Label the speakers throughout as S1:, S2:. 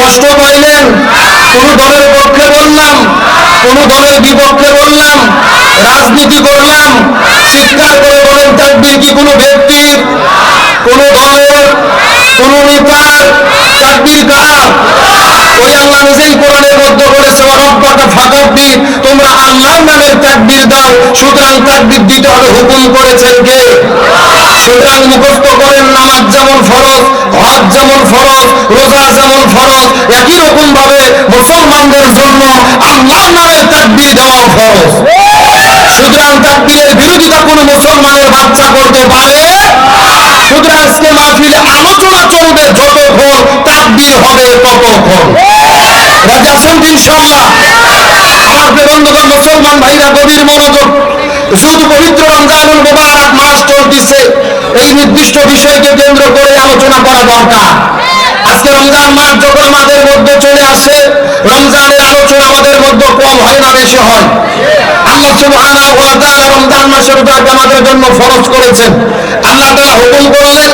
S1: কষ্ট পাইলেন, কোন দলের পক্ষে বললাম, কোন দলের বিপক্ষে বললাম, রাজনীতি করলাম, চিৎকার করে বলেন তাকবীর কি কোনো ব্যক্তির কোন দলের, কোন নেতার তাকবীর কার ওই আল্লাহ নিজেই কোরআনের মধ্যে বলেছে রব্বাকা ফাকাব্বির তোমরা আল্লাহর নামের তাকবীর দাও, সুতরাং তাকবীর দিতে হবে, হুকুম করেছেন কে? সুতরাং মুখস্থ করেন, নামাজ যেমন ফরজ, হজ যেমন ফরজ, রোজা যেমন ফরজ, একই রকম ভাবে মুসলমানদের জন্য আল্লাহর নামের তাকবীর দেওয়াও ফরজ। সুতরাং তাকবীরের বিরোধিতা কোনো মুসলমানের বাচ্চা করতে পারে? সুতরাং আজকে মাহফিলে আলোচনা চলবে যতক্ষণ তাকবির হবে ততক্ষণ রাজি আছেন ইনশাআল্লাহ? আমার প্রেবন্ধকর মুসলমান ভাইরা, গভীর মনোযোগ শুধু পবিত্র রমজানুল মোবারক মাস চলতেছে এই নির্দিষ্ট বিষয়কে কেন্দ্র করে আলোচনা করা দরকার। আজকে রমজান মাস যখন আমাদের মধ্যে চলে আসে, রমজানের আলোচনা আমাদের মধ্যে কম হয় না বেশি হয়। আল্লাহ তাআলা রমজান মাসের রোজাকে আমাদের জন্য ফরজ করেছেন। আল্লাহ তাআলা হুকুম করলেন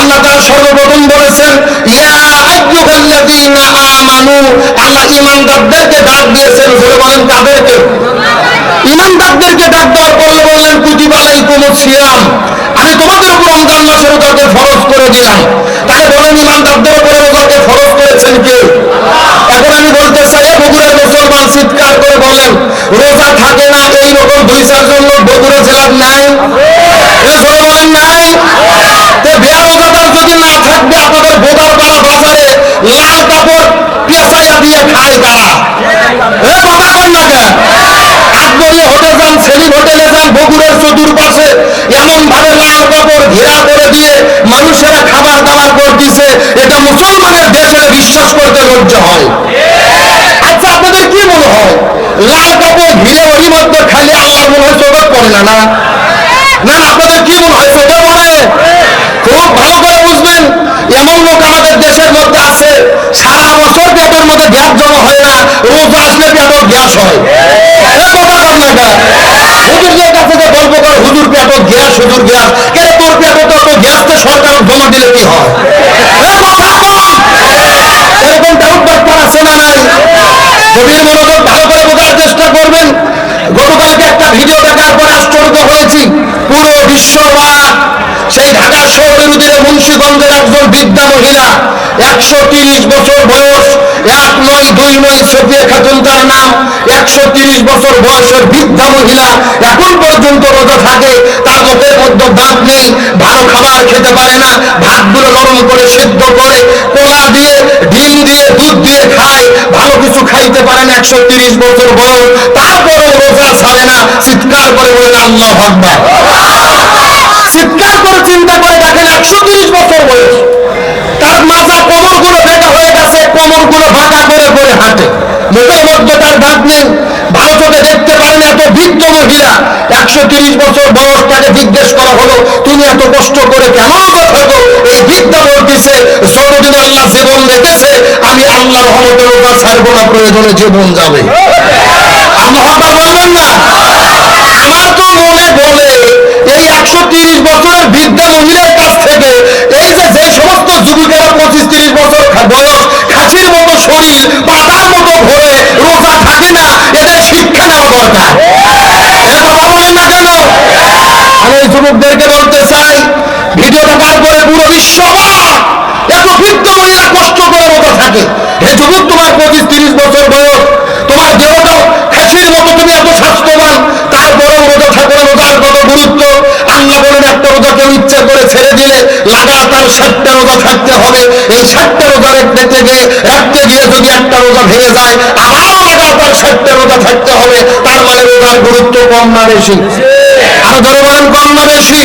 S1: আল্লাহ তাআলা সর্বপ্রথম বলেছেন, ইয়া সিয়াম। আমি বলতে চাই বগুড়ার চিৎকার করে বলেন, রোজা থাকে না এই রকম দুই চারজন লোক বগুড়া জেলার নাই। নাই। রোজাদার যদি না থাকবে, আপনাদের বোদার পাড়া বাজারে লাল কাপড় পেঁচাইয়া দিয়ে খায় কারা এ কথা বল না কেন আকবরী হোটেল যান সেলিম হোটেলে যান বগুড়ের চতুর্পাশে এমন ভাবে লাল কাপড় ঘেরা করে দিয়ে মানুষেরা খাবার দাবার করতেছে এটা মুসলমানের দেশ বিশ্বাস করতে লজ্জা হয়। আচ্ছা আপনাদের কি মনে হয়? লাল কাপড় ঘিরে ওই মধ্যে খালি আল্লাহ মনে হয় চোখে পড়ে না না? না, আপনাদের কি মনে হয় চোখে পড়ে খুব ভালো করে বুঝবেন। এমন লোক আমাদের দেশের মধ্যে আছে, সারা বছর পেটের মধ্যে গ্যাস জমা হয় না রোজা আসলে পেটত গ্যাস হয়। সরকার জমা দিলে হয়। এরকম ডাউট ব্যাপার আছে নাই? গভীর ভালো করে বোঝার চেষ্টা করবেন। গতকালকে একটা ভিডিও দেখার পরে আশ্চর্য হয়েছি। পুরো বিশ্ববাদ সেই ঢাকা শহরের উদিরে মুন্সিগঞ্জের একজন বৃদ্ধা মহিলা, একশো বছর বয়স, এক নয়, দুই নয়, সফিয়া খাতুন তার নাম, একশো বছর বয়সের বৃদ্ধা মহিলা, এখন পর্যন্ত রোজা থাকে, তার মুখের মধ্যে দাঁত নেই, ভালো খাবার খেতে পারে না, ভাতগুলো নরম করে সিদ্ধ করে, কোলা দিয়ে, ডিম দিয়ে, দুধ দিয়ে খায়, ভালো কিছু খাইতে পারে না, একশো বছর বয়স, তারপরেও রোজা ছাড়ে না, চিৎকার করে বলেন আল্লাহ ভাববা চিৎকার করে চিন্তা করে দেখেন, একশো তিরিশ বছর বয়স। তার মাজা কোমরগুলো বেটা হয়ে গেছে কোমরগুলো বাঁকা করে করে হাঁটে। মুখের মধ্যে তার দাঁত নেই। ভালো চোখে দেখতে পারেন এত বৃদ্ধ মহিলা। একশো তিরিশ বছর বয়স, তাকে জিজ্ঞেস করা হলো, তুমি এত কষ্ট করে কেন রোজা থাকো এই বৃদ্ধা বলতেছে যতদিন আল্লাহ জীবন রেখেছে আমি আল্লাহর রহমতের রোজা ছাড়বো না, প্রয়োজনে জীবন যাবে। আল্লাহ বলবেন না? আমার তো মনে বলে, এই একশো পঁচিশ, তিরিশ বছর বয়স, তোমার দেহটাও খাসির মতো তুমি এত স্বাস্থ্যবান তারপরেও রোজা থাকলে রোজার কত গুরুত্ব? আল্লাহ বলেন, একটা রোজা কেউ ইচ্ছে করে ছেড়ে দিলে লাগাতার ষাটটা রোজা থাকতে হবে। এই ষাটটা রোজা রাখতে গিয়ে রাখতে গিয়ে যদি একটা রোজা ভেঙে যায় আবারও লাগাতার ষাটটা রোজা থাকতে হবে। তার মানে রোজার গুরুত্ব কম না বেশি। আরও ধরে বলেন, কম না বেশি?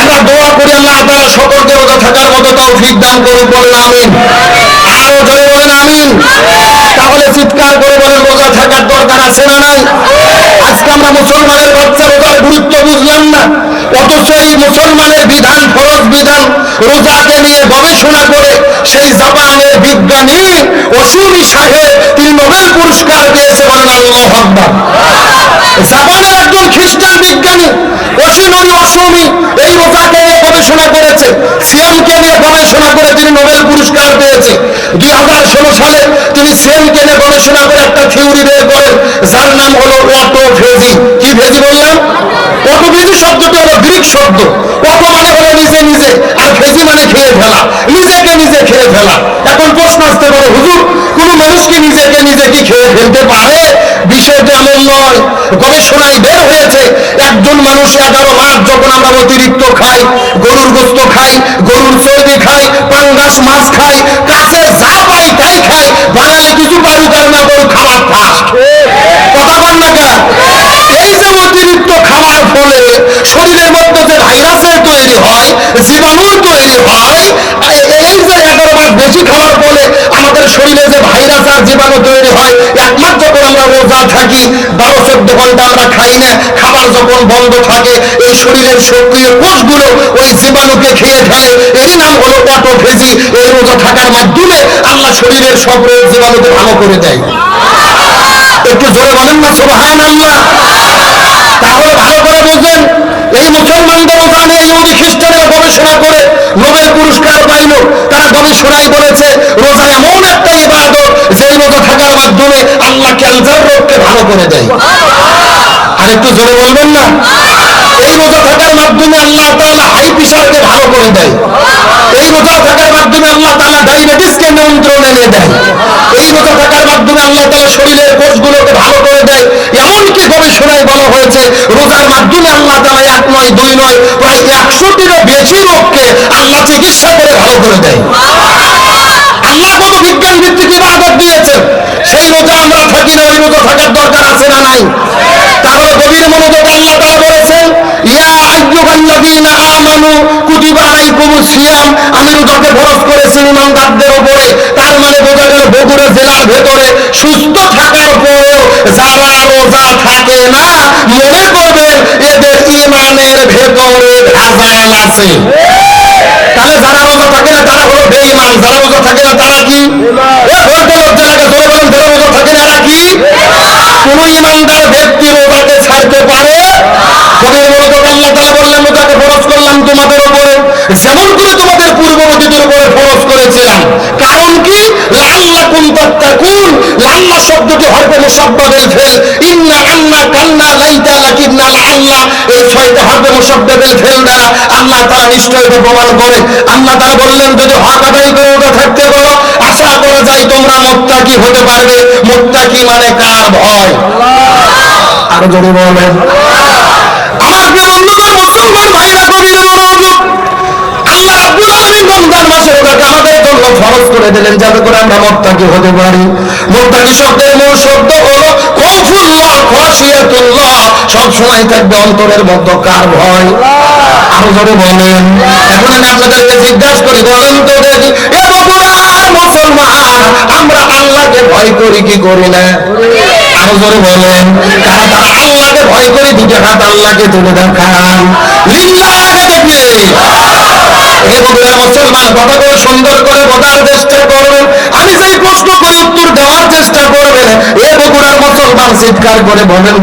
S1: আমরা দোয়া করি, আল্লাহ তারা সকলকে রোজা থাকার মতো তৌফিক দান করুন বলেন আমিন। আরও জোরে বলেন আমিন। তাহলে চিৎকার করে বলেন রোজা থাকার দরকার আছে না নাই? আজকে আমরা মুসলমানের বাচ্চা রোজার গুরুত্ব বুঝলাম না। অথচ এই মুসলমানের বিধান ফরজ বিধান রোজাকে নিয়ে গবেষণা করে সেই জাপানের বিজ্ঞানী অসুমি সাহেব তিনি নোবেল পুরস্কার পেয়েছে বলেন আল্লাহ আকবার। জাপানের একজন খ্রিস্টান বিজ্ঞানী অসিনরি অসমি এই রোজাকে নিয়ে গবেষণা গবেষণা করে নোবেল পুরস্কার দুই সালে তিনি গবেষণা করে একটা থিওরি বের করেন, যার নাম কি শব্দটি গ্রিক শব্দ। অটো মানে হলো নিজে নিজে, আর মানে খেয়ে ফেলা। নিজেকে নিজে খেয়ে ফেলা। এখন প্রশ্ন আসতে পারে, হুজুর, কোন মানুষ নিজেকে নিজে কি খেয়ে ফেলতে পারে? বিষয়টি এমন নয় গবেষণায় বের হয়েছে একজন মানুষ এগারো মাস যখন আমরা অতিরিক্ত খাই, গরুর গোস্ত খাই, গরুর চর্বি খাই, পাঙ্গাস, মাছ খাই, কাছে যা পাই তাই খাই বাঙালি কিছু পারি তার না গরু খাবার ফাস্ট কথা বল না কেন? এই যে অতিরিক্ত খাওয়ার ফলে শরীরের মধ্যে যে ভাইরাসের তৈরি হয়, জীবাণুর তৈরি হয় এই যে এগারো মাস বেশি খাওয়ার ফলে আমাদের শরীরে যে ভাইরাস আর জীবাণু তৈরি হয়, একমাত্র যখন আমরা রোজা থাকি, বারো চোদ্দ ঘণ্টা আমরা খাই না, খাবার যখন বন্ধ থাকে, এই শরীরের সক্রিয় কোষগুলো ওই জীবাণুকে খেয়ে ফেলে। এরই নাম হলো অটোফেজি এই রোজা থাকার মাধ্যমে আল্লাহ শরীরের সব রোগ জীবাণুকে ভালো করে দেয়। একটু জোরে বলেন না সুবহান আল্লাহ তাহলে ভালো করে বুঝলেন এই মুসলমানদের ওখানে ইহুদি খ্রিস্টানরা গবেষণা করে, নোবেল পুরস্কার পাইল। তারা গবেষণায় বলেছে রোজা এমন একটা ইবাদত যে রোজা থাকার মাধ্যমে আল্লাহ ক্যান্সার রোগকে ভালো করে দেয়। আর একটু জোরে বলবেন না? এই রোজা থাকার মাধ্যমে আল্লাহ তাআলা হাই প্রেশারকে ভালো করে দেয়। এই রোজা থাকার মাধ্যমে আল্লাহ তাআলা ডায়াবেটিসকে নিয়ন্ত্রণে এনে দেয়। এই রোজা থাকার মাধ্যমে আল্লাহ তাআলা শরীরের কোষগুলোকে ভালো করে দেয়। এমনকি গবেষণায় বলা হয়েছে রোজার মাধ্যমে আল্লাহ তাআলা এক নয় দুই নয় প্রায় একশোটিরও বেশি রোগকে আল্লাহ চিকিৎসা করে ভালো করে দেয় আল্লাহ কত বিজ্ঞান ভিত্তিক ইবাদত দিয়েছেন সেই রোজা আমরা থাকি না ওই রোজা থাকার দরকার আছে না নাই তাহলে গভীর মনোযোগ আল্লাহ তাআলা বলেছেন ইয়া আইয়ুহাল্লাযীনা আমানু সিয়াম আমি রোজাকে ফরজ করেছি ইমানদারদের উপরে। তার মানে বোঝা গেল বগুড়া জেলার ভেতরে সুস্থ থাকার পরেও যারা রোজা থাকে না, মনে করবেন এদের ইমানের ভেতরে ভেজাল আছে। তাহলে যারা রোজা থাকে না তারা হলো বেঈমান, যারা রোজা থাকে না, তারা কি? কোন ইমানদার ব্যক্তি রোজাকে ছাড়তে পারে? আল্লাহ তাআলা বললেন রোজাকে ফরজ করলাম তোমাদের উপরে। যেমন করে তোমাদের পূর্ববর্তীদের উপরে ফরজ করেছিলাম। কারণ কি? লাল্লাকুম তাত্তাকুন। লাল্লা শব্দটি হরফে মুসাব্বাবের ফেল। ইন্না আন্না কান্না লাইতা এই ছয়টা হরফে মুসাব্বাবের ফেল দ্বারা আল্লাহ তারা নিশ্চয় প্রমাণ করে আল্লাহ তারা বললেন যদি হক আদায় করে থাকতে পারো আশা করা যায় তোমরা মুত্তাকি হতে পারবে মুত্তাকি মানে কার ভয় আরও জোরে বলেন আমার বন্ধুগণ মুসলমান ভাইরা গভীর মনোযোগ আল্লাহ রমজান মাসে ওটাকে আমাদের জন্য ফরজ করে দিলেন, যাতে করে আমরা মুত্তাকি হতে পারি। মুত্তাকি শব্দের মূল শব্দ হলো খৌফুল্লাহ খাশিয়াতুল্লাহ। সব সময় থাকবে অন্তরের মধ্যে কার ভয়? আরও জোরে বলেন। এখন আমি আপনাদেরকে জিজ্ঞাসা করি, বলেন তো দেখি, এ বগুড়ার মুসলমান, আমরা আল্লাহকে ভয় করি কি করি না? আরও জোরে বলেন। কারা তারা আল্লাহকে ভয় করে দুটো হাত আল্লাহকে তুলে দেখান। লিল্লাহ দেখবে মুসলমান সুন্দর করে বোঝার চেষ্টা করবেন আমি প্রশ্ন করে উত্তর দেওয়ার চেষ্টা করবেন এ মুসলমান চিৎকার করে বলেন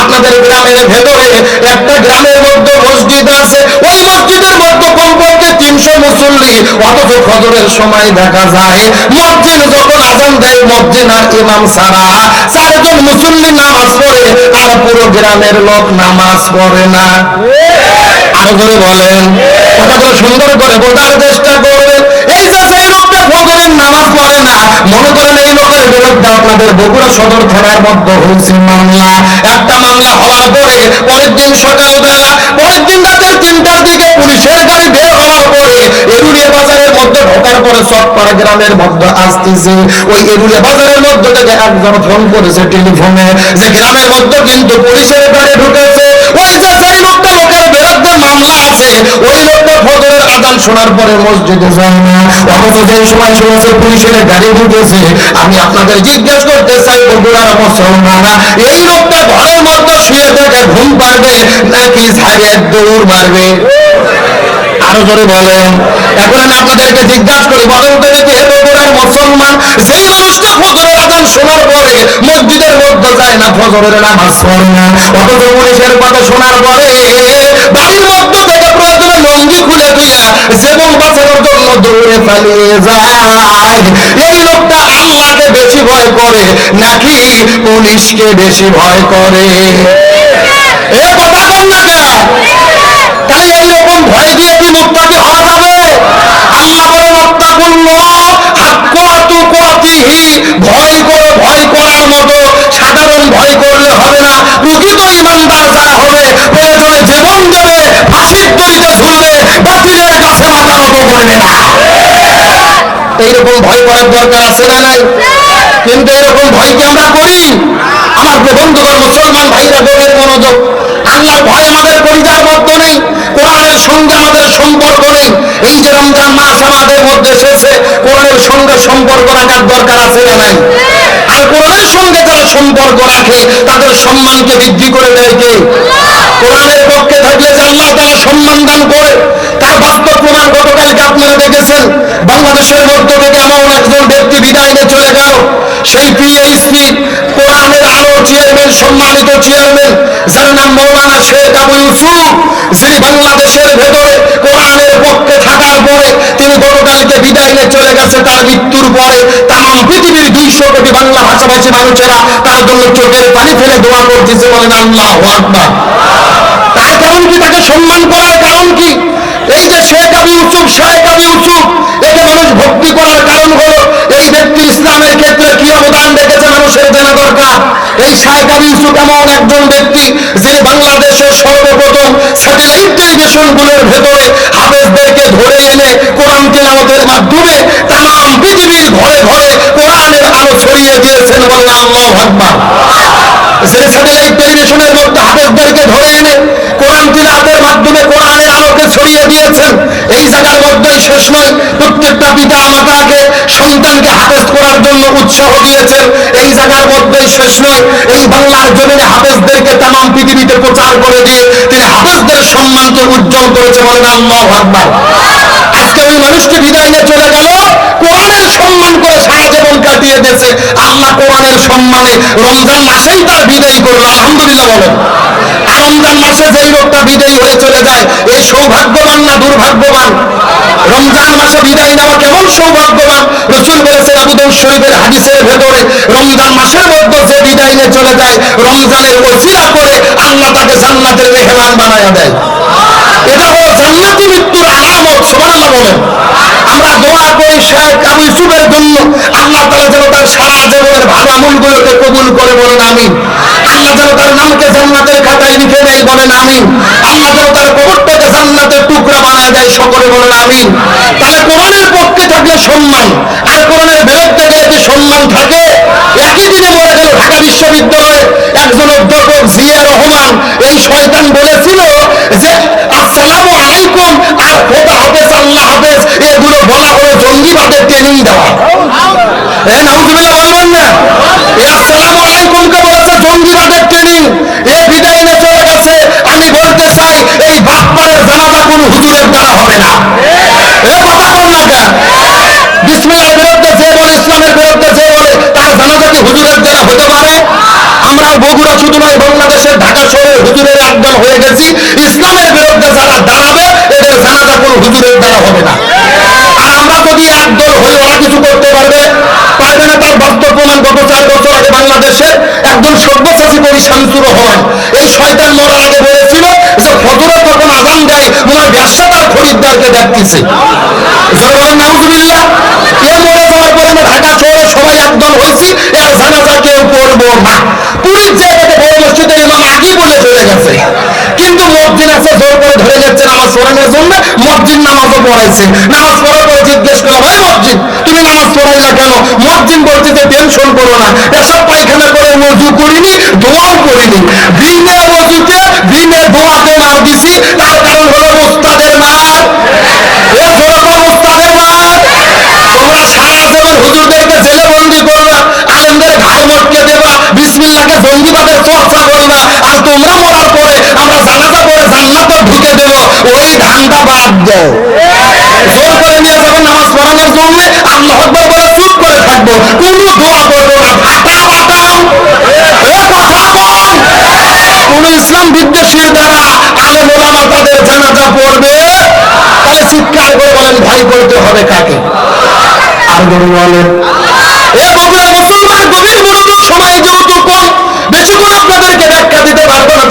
S1: আপনাদের গ্রামের ভেতরে একটা গ্রামের মধ্যে মসজিদ আছে, ওই মসজিদের মধ্যে কমপক্ষে তিনশো মুসল্লি, অথচ ফজরের সময় দেখা যায়, মসজিদ যখন আজান দেয়, মসজিদ আর ইমাম সারা চারজন মুসল্লি নামাজ পড়ে, আর পুরো গ্রামের লোক নামাজ পড়ে না। আরও করে বলেন, কথাগুলো সুন্দর করে বোঝার চেষ্টা করবেন। এই যে সেই লোকটা ফজরের নামাজ পড়ে না, মনে করেন এই লোকের বিরুদ্ধে আপনাদের বগুড়া সদর থানার মধ্যে হয়েছে মামলা। একটা মামলা হওয়ার পরে, পরের দিন সকালবেলা, পরের দিন রাতের তিনটার দিকে পুলিশের গাড়ি বের হওয়ার পরে এরুলিয়া বাজারের মধ্যে ঢোকার পরে সবপাড়া গ্রামের মধ্যে আসতেছে। ওই এরুলিয়া বাজারের মধ্যে থেকে একজন ফোন করেছে টেলিফোনে যে গ্রামের মধ্যে কিন্তু পুলিশের গাড়ি ঢুকেছে। ওই যে সেই লোকটা আছে, ওই লোকটা ফজরের শোনার পরে মসজিদে যায় না। যে সময় শুনেছে পুলিশের গাড়ি ঢুকেছে, আমি আপনাদের জিজ্ঞেস করতে চাই বগুড়ার মুসলমানা এই লোকটা ঘরের মধ্যে শুয়ে থেকে ঘুম পারবে নাকি ঝাড়ে দৌড় মারবে? আরও জোরে বলেন। এখন আমি আপনাদেরকে জিজ্ঞাসা করি, বলেন তো হে বগুড়ার মুসলমান, যেই মানুষটা ফজরের আজান শোনার পরে মসজিদের মধ্যে যায় না ফজরের নামাজ পড়ে না। অথচ পুলিশের কথা শোনার পরে বাড়ির মধ্যে থেকে প্রয়োজনে লঙ্গি খুলে দিয়া জীবন বাঁচানোর জন্য দৌড়ে পালিয়ে যায়। এই লোকটা আল্লাহকে বেশি ভয় করে, নাকি পুলিশকে বেশি ভয় করে? এ কথা বল না? তাই এইরকম ভয় দিয়ে কি মুক্তাকি হওয়া যাবে? আল্লাহ বলে মুক্তাকুল্ল হাক্কুয়াতু কুয়াতিহি। ভয় করে ভয় করার মতো সাধারণ ভয় করলে হবে না প্রকৃত ইমানদার যারা হবে প্রয়োজনে জীবন দেবে ফাঁসির দড়িতে ঝুলবে বাতিলের কাছে মাথা করবে না এইরকম ভয় করার দরকার আছে না নাই? কিন্তু এরকম ভয় কি আমরা করি? আমার বন্ধুগণ মুসলমান ভাইরা গভীর মনোযোগ, আল্লাহর ভয় আমাদের পরিবার মধ্যে নেই, কোরআনের সঙ্গে আমাদের সম্পর্ক নেই। এই যে রমজান মাস আমাদের মধ্যে কোরআনের সঙ্গে সম্পর্ক রাখার দরকার আছে না নাই? আর কোরআনের সঙ্গে যারা সম্পর্ক রাখে, তাদের সম্মানকে বৃদ্ধি করে দেয় কে? কোরআনের পক্ষে থাকলে যে আল্লাহ তারা সম্মান দান করে, তার বাস্তব প্রমাণ গতকালকে আপনারা দেখেছেন। বাংলাদেশের মধ্য থেকে এমন একজন ব্যক্তি বিদায় নিয়ে চলে গেল সেই পিএইচপি কোরআনের আলো চেয়ারম্যান, সম্মানিত চেয়ারম্যান, যার নাম মৌলানা শেখ আবু ইউসুফ, যিনি বাংলাদেশের ভেতরে কোরআনের পক্ষে থাকার পরে তিনি গতকালকে বিদায় নিয়ে চলে গেছে তার মৃত্যুর পরে তাম পৃথিবীর দুইশো কোটি বাংলা ভাষাভাষী মানুষেরা তার জন্য চোখের পানি ফেলে দোয়া করতেছে বলেন, আল্লাহ আকবার। তার কারণ কি? তাকে সম্মান করার কারণ কি? এই যে শেখ আবি উৎসুক শেখ আবি উৎসুক একে মানুষ ভক্তি করার কারণ হলো এই ব্যক্তি ইসলামের ক্ষেত্রে কি অবদান রেখেছে? মানুষের জানা দরকার। এই আবি ইউসুফ এমন একজন ব্যক্তি যিনি বাংলাদেশের সর্বপ্রথম স্যাটেলাইট টেলিভিশনগুলোর ভেতরে হাফেজদেরকে ধরে এনে কোরআন তেলাওয়াতের মাধ্যমে তাম পৃথিবীর ঘরে ঘরে কোরআনের আলো ছড়িয়ে দিয়েছেন বলেন আল্লাহ আকবার। যে স্যাটেলাইট টেলিভিশনের মধ্যে হাফেজদেরকে ধরে এনে কোরআন তিলাতের মাধ্যমে কোরআনের দিয়েছেন। এই জায়গার মধ্যেই শেষ নয় প্রত্যেকটা পিতা মাতাকে সন্তানকে হাফেজ করার জন্য উৎসাহ দিয়েছেন। এই জায়গার মধ্যেই শেষ নয় এই বাংলার জমিনে হাফেজদেরকে তাম পৃথিবীতে প্রচার করে দিয়ে তিনি হাফেজদের সম্মানকে উজ্জ্বল করেছে বলেন আল্লাহ আজকে ওই মানুষটি বিদায় নিয়ে চলে গেল। সারা জীবন দিয়েছে। আল্লাহ কোরআনের সম্মানে রমজান মাসেই তার বিদায় করল, আলহামদুলিল্লাহ আর রমজান মাসে যেই লোকটা বিদায়ী হয়ে চলে যায়, এই সৌভাগ্যবান না দুর্ভাগ্যবান? রমজান মাসে বিদায় নেওয়া কেমন সৌভাগ্যবান? রসুল বলেছেন আবু দাউদ শরীফের হাদিসের ভেতরে রমজান মাসের মধ্যে যে বিদায় নিয়ে চলে যায়, রমজানের ওসিলা করে আল্লাহ তাকে জান্নাতের মেহমান বানায়া দেয়। এটা হলো জান্নাতি মৃত্যুর আলামত সুবহানাল্লাহ বলেন আমরা দোয়া করি, শেখ আবু ইউসুফের জন্য আল্লাহ তাআলা যেন তার সারা জীবনের ভালো আমলগুলোকে কবুল করে বলেন, আমিন। আল্লাহ যেন তার নামকে জান্নাতের খাতায় লিখে দেয়, বলেন, আমিন। আল্লাহ যেন তার কবরটাকে জান্নাতের টুকরা বানায় দেয়, সকলে বলেন, আমিন। তাহলে কোরআনের পক্ষে থাকলে সম্মান, আর কোরআনের বিরুদ্ধে গেলে সম্মান থাকে, একই দিনে মরে গেল ঢাকা বিশ্ববিদ্যালয়ে একজন অধ্যাপক জিয়া রহমান, এই শয়তান বলেছিল যে এগুলো বলা হলো জঙ্গিবাদের ট্রেনিং দেওয়া। বলবেন না এ আসসালামু আলাইকুম কে বলেছে জঙ্গিবাদের ট্রেনিং এ বিদায় নিয়ে চলে গেছে আমি বলতে চাই, এই বাপ্পারের জানাজা কোন হুজুরের দ্বারা হবে না। ইসলামের দ্বারা হতে পারে? আমরা বগুড়া শুধু নয়, বাংলাদেশের ঢাকা শহরের হুজুরের একদল হয়ে গেছি। ইসলামের বিরুদ্ধে যারা দাঁড়াবে এদের জানাজা কোনো হুজুরের দ্বারা হবে না আর আমরা যদি একদল হই ওরা কিছু করতে পারবে পারবে না তার গত চার বছর আগে বাংলাদেশে একজন সভ্যসাচী কবি শামসুর এই শয়তান মরার আগে বলেছিল যে ফজরে যখন আজান দেয় ওনার ব্যবসা তার খরিদ্দারকে দেখতেছে। আমরা ঢাকা শহরে সবাই একদল হয়েছি এর জানাজা কেউ করব না। পুরীর জায়গাতে বড় ইমাম বলে চলে গেছে। কিন্তু মসজিদ আছে, জোর করে ধরে যাচ্ছে নামাজ পড়ানোর জন্য মসজিদ নামাজও পড়াইছে। নামাজ পড়ার পরে জিজ্ঞেস করা ভাই মসজিদ, তুমি নামাজ পড়াইলা কেন? মসজিদ বলছে যে টেনশন করো না। এসব পায়খানা করে মজু করিনি, দোয়াও করিনি। বিনে মজুতে বিনে দোয়াতে মার দিছি বাদ জোর করে নিয়ে যাবে নামাজ পড়ানোর জন্য আল্লাহ আকবার বলে, চুপ করে থাকব। কোনো দোয়া করব না। কথা বল কোন ইসলাম বিদ্বেষীর দ্বারা আলেম ওলামা তাদের জানাজা পড়বে? তাহলে চিৎকার করে বলেন ভয় করতে হবে কাকে? আর বলেন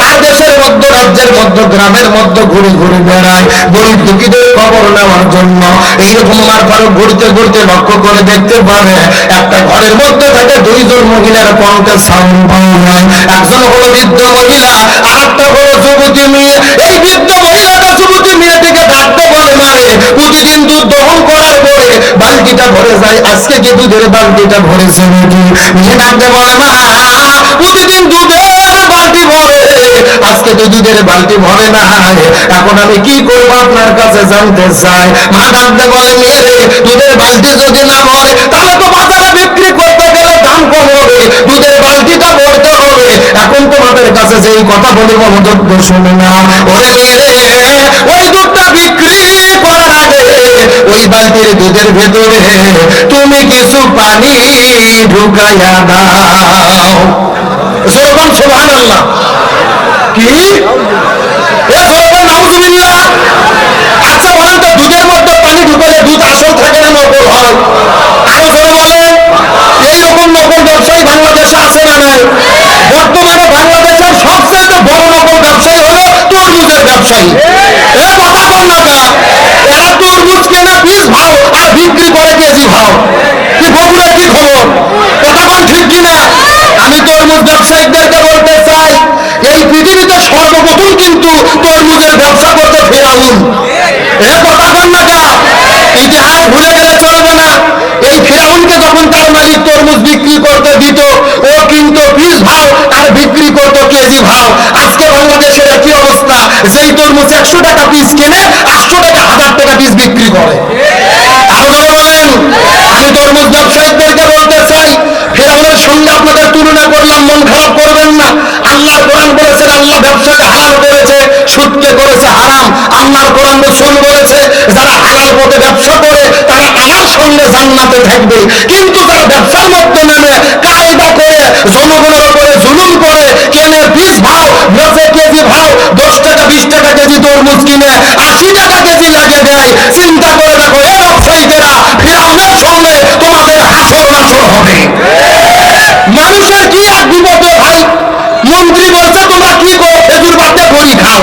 S1: তার দেশের রাজ্যের গ্রামের ঘুরে ঘুরে বেড়ায়। গরিব দুঃখীদের খবর নেওয়ার জন্য এইরকম আমার ঘুরতে ঘুরতে লক্ষ্য করে দেখতে পারে, একটা ঘরের মধ্যে থেকে দুইজন মহিলার কণ্ঠে সাউন্ড যায়। একজন হলো বৃদ্ধ মহিলা আর একটা হলো যুবতী মেয়ে। এই বৃদ্ধ মহিলাটা যুবতী মেয়েটিকে প্রতিদিন দুধ দহন করার পরে বালতিটা ভরে যায়। আজকে কি দুধের বালতিটা ভরেছে নাকি? মেয়ে ডাকতে বলে, মা, প্রতিদিন ভরে আজকে তো দুধের বালতি ভরে না। এখন আমি কি করব আপনার কাছে জানতে চাই? মা ডাকতে বলে মেয়ে দুধের বালতি যদি না ভরে, তাহলে তো বাজারে বিক্রি করতে গেলে দাম কম হবে। দুধের বালতিটা ভরতে হবে। এখন তোমাদের কাছে যে এই কথা বলে মনোযোগ শুনে না। ওরে মেয়ে ওই দুধটা বিক্রি করার আগে ওই বালতির দুধের ভেতরে তুমি কিছু পানি ঢুকাইয়া দাও। যেরকম সোহান আল্লাহ কি? আচ্ছা বলেন তো, দুধের মধ্যে পানি ঢুকালে দুধ আসল থাকে না নকল হয়? আরও জোরে বলেন এইরকম নকল ব্যবসায়ী বাংলাদেশে আছে না নাই? বর্তমানে বাংলাদেশের সবচেয়ে বড় নকল ব্যবসায়ী হলো তরমুজের ব্যবসায়ী এ কথা বল না কা এরা তরমুজ কেনা পিস ভাও আর বিক্রি করে কেজি ভাও কি বগুড়ার কি খবর কথা বল ঠিক কিনা আমি তরমুজ ব্যবসায়িকদেরকে বলতে চাই এই পৃথিবীতে সর্বপ্রথম কিন্তু তরমুজের ব্যবসা করতে ফেরাউন এ কথা বল না কা ইতিহাস ভুলে গেলে চলবে না। এই ফেরাউনকে যখন তার মালিক তরমুজ বিক্রি করতে দিত। ও কিন্তু পিস ভাও আর বিক্রি করতো কেজি ভাও। আজকে বাংলাদেশের একই অবস্থা? যেই তরমুজ একশো টাকা পিস কেনে, আটশো টাকা, হাজার টাকা পিস বিক্রি করে। আরও বলেন, আমি তরমুজ ব্যবসায়িকদেরকে বলতে চাই, ফেরাউনের সঙ্গে আপনাদের তুলনা করলাম মন খারাপ করবেন না আল্লাহ কোরআন বলেছেন আল্লাহ ব্যবসাকে হালাল করেছে, সুদকে করেছে হারাম, আল্লাহর কোরআন রসুল বলেছে, যারা হালাল পথে ব্যবসা করে, তারা আমার সঙ্গে জান্নাতে থাকবে। কিন্তু যারা ব্যবসার মধ্যে নেমে কায়দা করে, জনগণের উপরে জুলুম করে, কেনে পিস ভাও বেচে কেজি ভাও দশ টাকা, বিশ টাকা কেজি তরমুজ কিনে, আশি টাকা কেজি লাগে দেয়, চিন্তা করে দেখো, এ ব্যবসায়ীদেরা ফিরাউনের সঙ্গে তোমাদের হাসর নাসর হবে। মানুষের কি এক বিপদে ভাই মন্ত্রী বলছে তোমরা কি করো খেজুর বাদে বড়ি খাও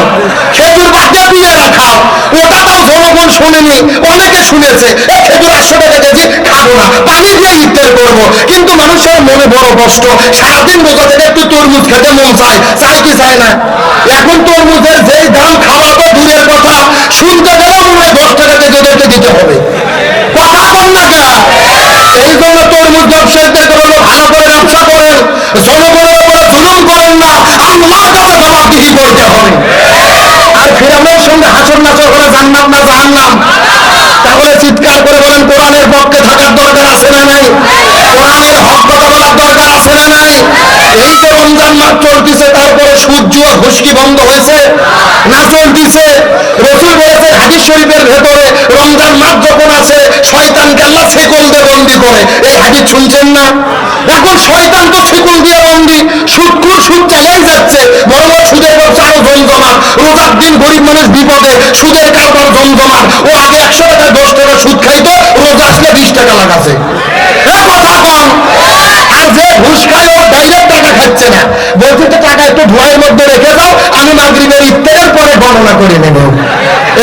S1: খেজুর বাদে পিয়ারা খাও ওটা তাও জনগণ শুনেনি, অনেকে শুনেছে এই খেজুর একশো টাকা কেজি খাব না, পানি দিয়ে ইফতার করব। কিন্তু মানুষের মনে বড় কষ্ট, সারাদিন বোঝা থেকে একটু তরমুজ খেতে মন চায় চাই কি চায় না? এখন তরমুজের যে দাম রমজান মাস চলতেছে, তারপরে সুদ জুয়া ঘুষকি বন্ধ হয়েছে, না চলতেছে। রসুল বলেছে, হাদিস শরীফের ভেতরে রমজান মাস যখন আছে, শয়তানকে আল্লাহ ছেকল দিয়ে বন্দি করে। এই হাদিস শুনছেন না? এখন শয়তান তো ছেকল দিয়ে বন্দি সুদ চালাই যাচ্ছে। বড় বড় সুদের ব্যবসা আরও জমজমাট রোজার দিন গরিব মানুষ বিপদে, সুদের কারবার জমজমাট ও আগে একশো টাকা দশ টাকা সুদ খাইতো, রোজা আসলে বিশ টাকা লাগাছে। আর যে ঘুষ খায় ডাইরেক্ট টাকা খাচ্ছে না। বলছে, তো টাকা একটু ধোয়ার মধ্যে রেখে দাও, আমি মাগরিবের ইফতারের পরে গণনা করে নেব।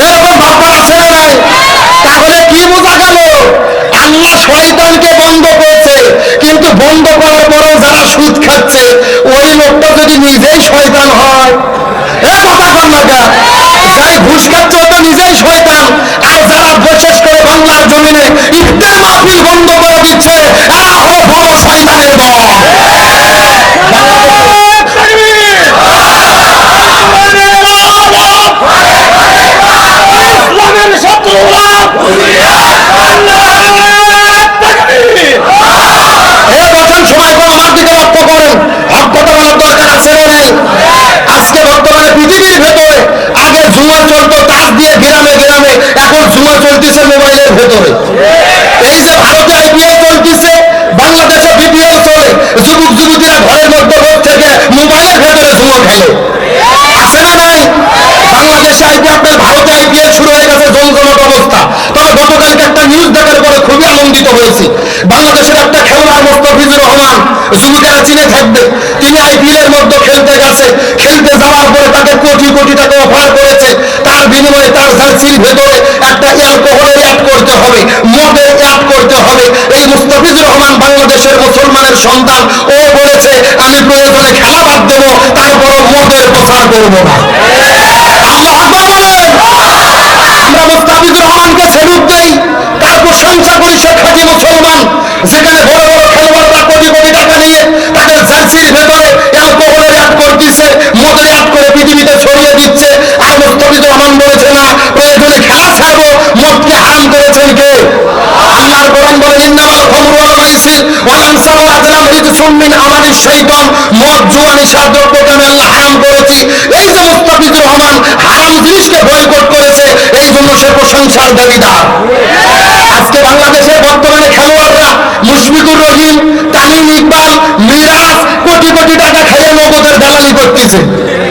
S1: এরকম ভাবনা আছে না নাই। তাহলে কি বোঝা গেল? আল্লাহ শয়তানকে বন্ধ করেছে। কিন্তু বন্ধ করার পরেও যারা সুদ খাচ্ছে, ওই লোকটা যদি নিজেই শয়তান হয়, এ কথা কম না? যাই ঘুষ খাচ্ছে, ও তো নিজেই শয়তান। আর যারা বিশেষ করে বাংলার জমিনে ইফতার মাহফিল বন্ধ করে দিচ্ছে, এরা হলো ভেতরে এই যে ভারতে আইপিএল চলতেছে বাংলাদেশে বিপিএল চলে যুবক যুবতীরা ঘরের মধ্যে বসে থেকে মোবাইলের ভেতরে ধুমো খেলে আছে না নাই বাংলাদেশে আইপিএল আপনার ভারতে আইপিএল শুরু হয়ে গেছে জমজমট অবস্থা তবে গতকালকে একটা নিউজ দেখার পরে খুবই আনন্দিত হয়েছি বাংলাদেশের একটা খেলোয়াড় মোস্তাফিজুর রহমান যুবকেরা চিনে থাকবে তিনি মধ্যে খেলতে গেছে। খেলতে যাওয়ার পরে তাকে কোটি কোটি টাকা অফার করেছে। তার বিনিময়ে তার জার্সির ভেতরে একটা অ্যালকোহলের অ্যাড করতে হবে। মদের অ্যাড করতে হবে। এই মুস্তাফিজুর রহমান বাংলাদেশের মুসলমানের সন্তান। ও বলেছে, আমি প্রয়োজনে খেলা বাদ দেবো তারপর মদের প্রচার করব না। আমরা মুস্তাফিজুর রহমানকে সেলুট দেই। তার প্রশংসা করি সে খাঁটি মুসলমান, যেখানে বড় বড় খেলোয়াড়রা কোটি কোটি টাকা নিয়ে তাদের জার্সির ভেতরে পৃথিবীতে ছড়িয়ে দিচ্ছে, আর মুস্তাফিজুর রহমান বলেছে না। প্রয়োজনে খেলা ছাড়বো, মদকে হারাম করেছেন কে? আল্লাহর কোরআন বলে ইন্নামাল খামরু ওয়াল মাইসির ওয়াল আনসাবু ওয়াল আজলাম রিজসুম মিন আমালিশ শাইতান। মদ জুয়া নিশা দ্রব্যকে আমি আল্লাহ হারাম করেছি। এই যে মুস্তাফিজুর রহমান হারাম জিনিসকে বয়কট করেছে, এই জন্য সে প্রশংসার দাবিদার আজকে বাংলাদেশের বর্তমানে খেলোয়াড়রা, মুশফিকুর রহিম, তামিম ইকবাল, মিরাজ, কোটি কোটি টাকা খাইয়ে নগদের দালালি করতেছে।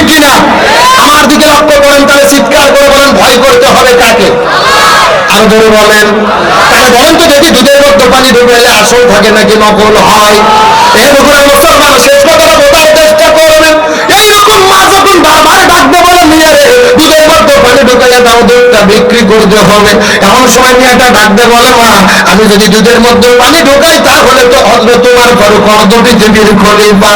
S1: ঠিক কিনা? আমার দিকে লক্ষ্য করেন, তাহলে চিৎকার করে বলেন, ভয় করতে হবে কাকে? আর ধরে বলেন, তাহলে বলেন তো দেখি দুধের মধ্যে পানি ঢুকাইলে আসল থাকে নাকি নকল হয়? বগুড়ার মুসলমান যখন বারবার ডাকতে বলে মেয়ে রে। দুধের মধ্যে পানি ঢুকাইয়া দুধটা বিক্রি করতে হবে। এমন সময় ডাকতে বলে, মা, আমি যদি দুধের মধ্যে পানি ঢুকাই, তাহলে তো হজরত তোমার পৃথিবীর খলিফা।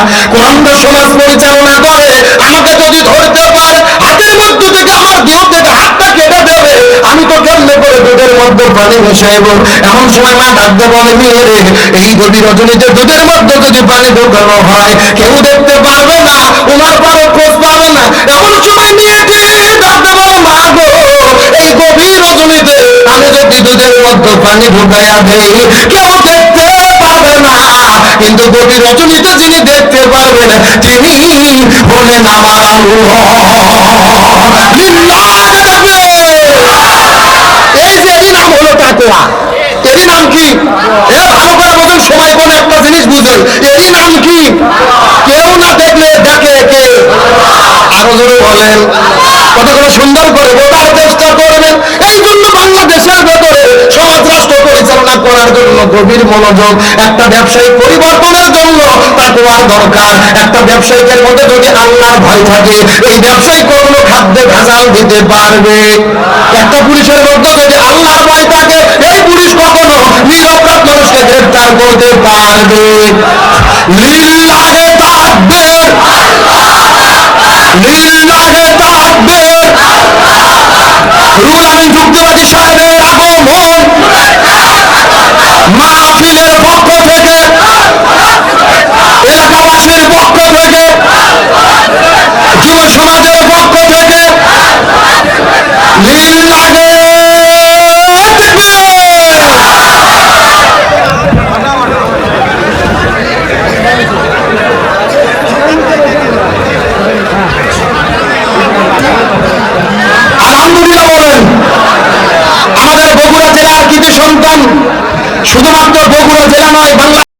S1: সমাজ পরিচালনা করে। আমাকে যদি ধরতে পারে, হাতের মধ্যে থেকে আমার থেকে হাতটা কেটে দেবে। আমি তো কেমনে করে দুধের মধ্যে পানি মিশাইব? এমন সময় মা ডাকতে বলে এই রজনীতে দুধের মধ্যে যদি পানি ঢোকানো হয়, কেউ দেখতে পারবে না। ওনার পারো না এমন সময় মেয়েটি ডাকতে মা গো এই গভীর রজনীতে আমি যদি মধ্যে পানি ঢুকাইয়া দেই। কেউ দেখতে পাবে না, কিন্তু গভীর রজনীতে যিনি দেখতে পারবেন, তিনি হলেন আমার আল্লাহ। এই যে নাম হলো তাকওয়া এরই নাম কি? এ, ভালো করে বোঝেন, সময় কোন একটা জিনিস বুঝেন। এরই নাম কি? কেউ না দেখলে দেখে কে? আরও জোরে বলেন। কতগুলো সুন্দর করে বোঝার চেষ্টা করবেন। এই জন্য বাংলাদেশের ভেতরে সমাজ রাষ্ট্র পরিচালনা করার জন্য গভীর মনোযোগ, একটা ব্যবসায়িক পরিবর্তনের জন্য তাকুয়ার দরকার। একটা ব্যবসায়িকের মধ্যে যদি আল্লাহর ভয় থাকে, এই ব্যবসায়ী কোনো খাদ্যে ভেজাল দিতে পারবে। একটা পুলিশের মধ্যে যদি আল্লাহর ভয় থাকে কখনো নিরপরাধ মানুষকে গ্রেফতার করতে পারবে? লিল্লাহে তাকবীর লিল্লাহে যুক্তিবাদী সাহেবের আগমন মাহফিলের পক্ষ থেকে, এলাকাবাসীর পক্ষ থেকে, যুব সমাজের পক্ষ থেকে লিল্লাহে শুধুমাত্র বগুড়া জেলা নয় বাংলা